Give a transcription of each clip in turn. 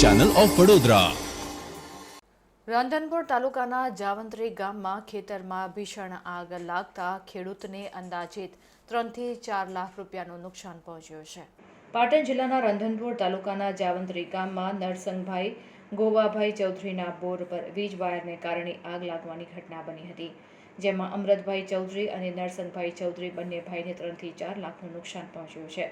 Channel of Vadodara Radhanpur તાલુકાના જાવંત્રી ગામમાં ખેતરમાં ભીષણ આગ લાગતા ખેડૂતને અંદાજિત ત્રણથી ચાર લાખ રૂપિયાનું નુકસાન પહોંચ્યું છે. પાટણ જિલ્લાના રંધનપુર તાલુકાના જાવંત્રી ગામમાં નરસંગભાઈ ગોવાભાઈ ચૌધરીના બોર પર વીજ વાયરને કારણે આગ લાગવાની ઘટના બની હતી. જેમાં અમૃતભાઈ ચૌધરી અને નરસંગભાઈ ચૌધરી બંને ભાઈને ત્રણથી ચાર લાખનું નુકસાન પહોંચ્યું છે.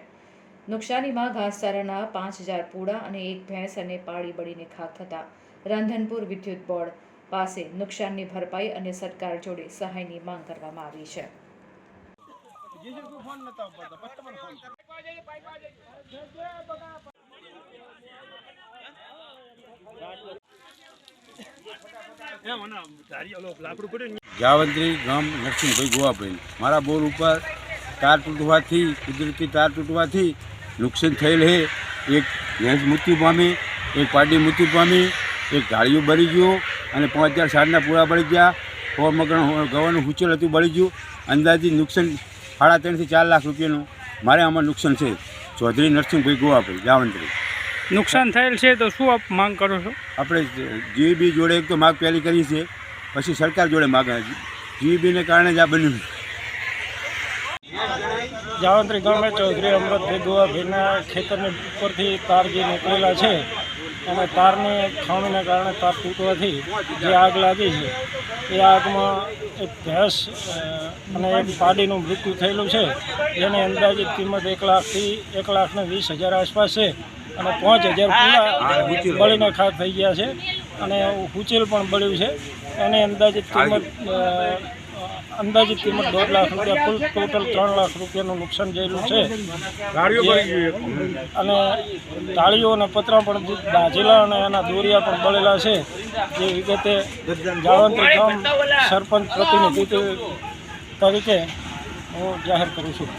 નુકસાનીમાં ઘાસચારાના પાંચ હજાર પૂડા અને એક ભેંસ અને પાળી બળીને ખાક થતા રાંધનપુર વિદ્યુત બોર્ડ પાસે નુકસાનની ભરપાઈ અને સરકાર જોડે સહાયની માંગ કરવામાં આવી છે. જાવંત્રી ગામ નરસિંહભાઈ ગોવાભાઈ. મારા બોર ઉપર તાર તૂટવાથી, કુદરતી તાર તૂટવાથી નુકસાન થયેલ છે એક ભેંસ મૃત્યુ પામી એક પાડી મૃત્યુ પામી એક ગાડીઓ બળી ગયું અને પાંચ હજાર સાડના પૂરા બળી ગયા. સો મગણ ગવાનું હુચલ હતું બળી ગયું. અંદાજે નુકસાન સાડા ત્રણથી ચાર લાખ રૂપિયાનું. મારે આમાં નુકસાન છે. ચૌધરી નરસિંહભાઈ ગોવાભાઈ જાવંત્રી નુકસાન થયેલ છે તો શું આપ માંગ કરો છો? આપણે જીવીબી જોડે એક તો માગ પહેલી કરી છે. પછી સરકાર જોડે માગ જીવીબીને કારણે જ આ બન્યું જાવંત્રી ગામે ચૌધરી અમૃતભાઈ ગોવાભાઈના ખેતરની ઉપરથી તાર જે નીકળેલા છે, અને તારની ખામીને કારણે તાર તૂટવાથી જે આગ લાગી છે, એ આગમાં એક ભેંસ અને એક પાડીનું મૃત્યુ થયેલું છે. જેની અંદાજિત કિંમત એક લાખથી એક લાખને વીસ હજાર આસપાસ છે, અને પાંચ હજાર પૂરા બળીને ખાક થઈ ગયા છે, અને હુચેલ પણ બળ્યું છે. એની અંદાજિત કિંમત અંદાજિત કિંમત દોઢ લાખ રૂપિયા કુલ ટોટલ ત્રણ લાખ રૂપિયાનું નુકસાન થયેલું છે. અને તાળીઓ અને પતરા પણ દાઝેલા અને એના દોરિયા પણ બળેલા છે. જે વિગતે જાળવંતરી ગામ સરપંચ પ્રતિનિધિ તરીકે હું જાહેર કરું છું.